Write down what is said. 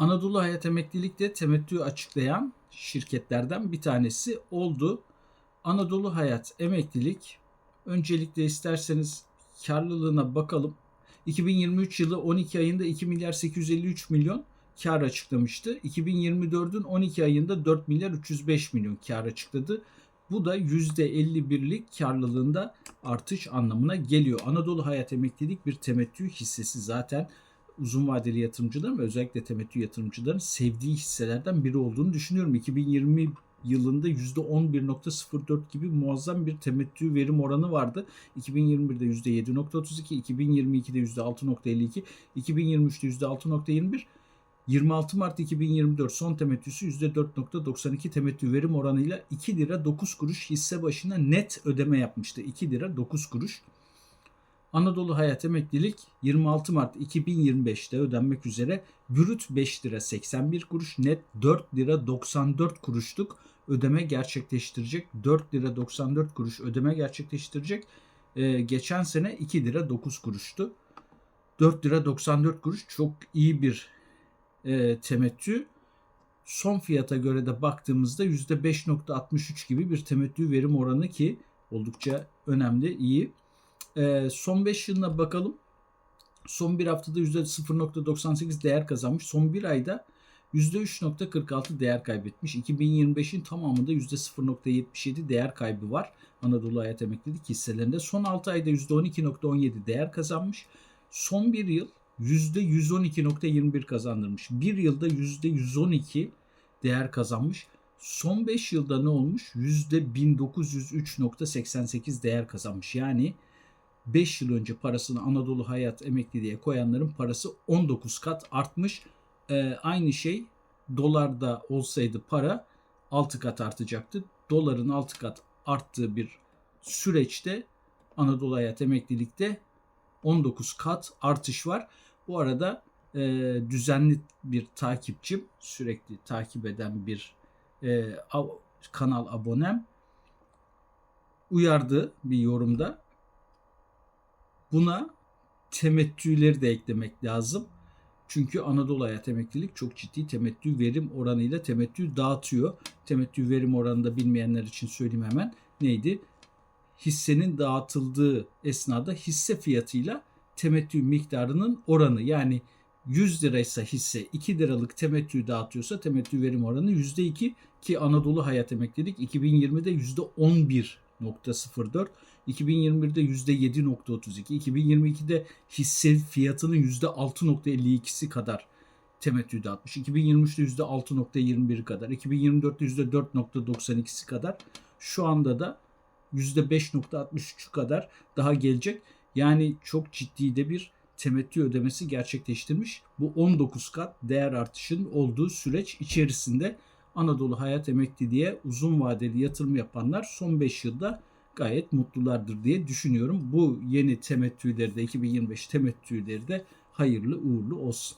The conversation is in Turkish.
Anadolu Hayat Emeklilik'te temettü açıklayan şirketlerden bir tanesi oldu. Anadolu Hayat Emeklilik öncelikle isterseniz karlılığına bakalım. 2023 yılı 12 ayında 2 milyar 853 milyon kar açıklamıştı. 2024'ün 12 ayında 4 milyar 305 milyon kar açıkladı. Bu da %51'lik karlılığında artış anlamına geliyor. Anadolu Hayat Emeklilik bir temettü hissesi zaten uzun vadeli yatırımcıların ve özellikle temettü yatırımcıların sevdiği hisselerden biri olduğunu düşünüyorum. 2020 yılında %11.04 gibi muazzam bir temettü verim oranı vardı. 2021'de %7.32, 2022'de %6.52, 2023'te %6.21, 26 Mart 2024 son temettüsü %4.92 temettü verim oranıyla 2 lira 9 kuruş hisse başına net ödeme yapmıştı. 2 lira 9 kuruş. Anadolu Hayat Emeklilik 26 Mart 2025'te ödenmek üzere brüt 5 lira 81 kuruş, net 4 lira 94 kuruşluk ödeme gerçekleştirecek. 4 lira 94 kuruş ödeme gerçekleştirecek. Ee, geçen sene 2 lira 9 kuruştu. 4 lira 94 kuruş çok iyi bir e, temettü. Son fiyata göre de baktığımızda %5.63 gibi bir temettü verim oranı ki oldukça önemli, iyi. E, son 5 yılına bakalım. Son bir haftada %0.98 değer kazanmış. Son bir ayda %3.46 değer kaybetmiş. 2025'in tamamında %0.77 değer kaybı var. Anadolu Hayat Emeklilik hisselerinde. Son 6 ayda %12.17 değer kazanmış. Son bir yıl %112.21 kazandırmış. Bir yılda %112 değer kazanmış. Son 5 yılda ne olmuş? %1903.88 değer kazanmış. Yani 5 yıl önce parasını Anadolu Hayat Emekliliğe koyanların parası 19 kat artmış. Ee, aynı şey dolarda olsaydı para 6 kat artacaktı. Doların 6 kat arttığı bir süreçte Anadolu Hayat Emeklilik'te 19 kat artış var. Bu arada e, düzenli bir takipçim, sürekli takip eden bir e, kanal abonem uyardı bir yorumda. Buna temettüleri de eklemek lazım. Çünkü Anadolu Hayat Emeklilik çok ciddi temettü verim oranıyla temettü dağıtıyor. Temettü verim oranını da bilmeyenler için söyleyeyim hemen. Neydi? Hissenin dağıtıldığı esnada hisse fiyatıyla temettü miktarının oranı yani 100 liraysa hisse 2 liralık temettü dağıtıyorsa temettü verim oranı %2 ki Anadolu Hayat Emeklilik 2020'de %11.04 2021'de %7.32 2022'de hisse fiyatının %6.52'si kadar temettü dağıtmış. 2023'te %6.21 kadar, 2024'te %4.92'si kadar, şu anda da %5.63 kadar daha gelecek. Yani çok ciddi de bir temettü ödemesi gerçekleştirmiş. Bu 19 kat değer artışının olduğu süreç içerisinde Anadolu Hayat Emekliliğe uzun vadeli yatırım yapanlar son 5 yılda gayet mutlulardır diye düşünüyorum. Bu yeni temettüleri de 2025 temettüleri de hayırlı uğurlu olsun.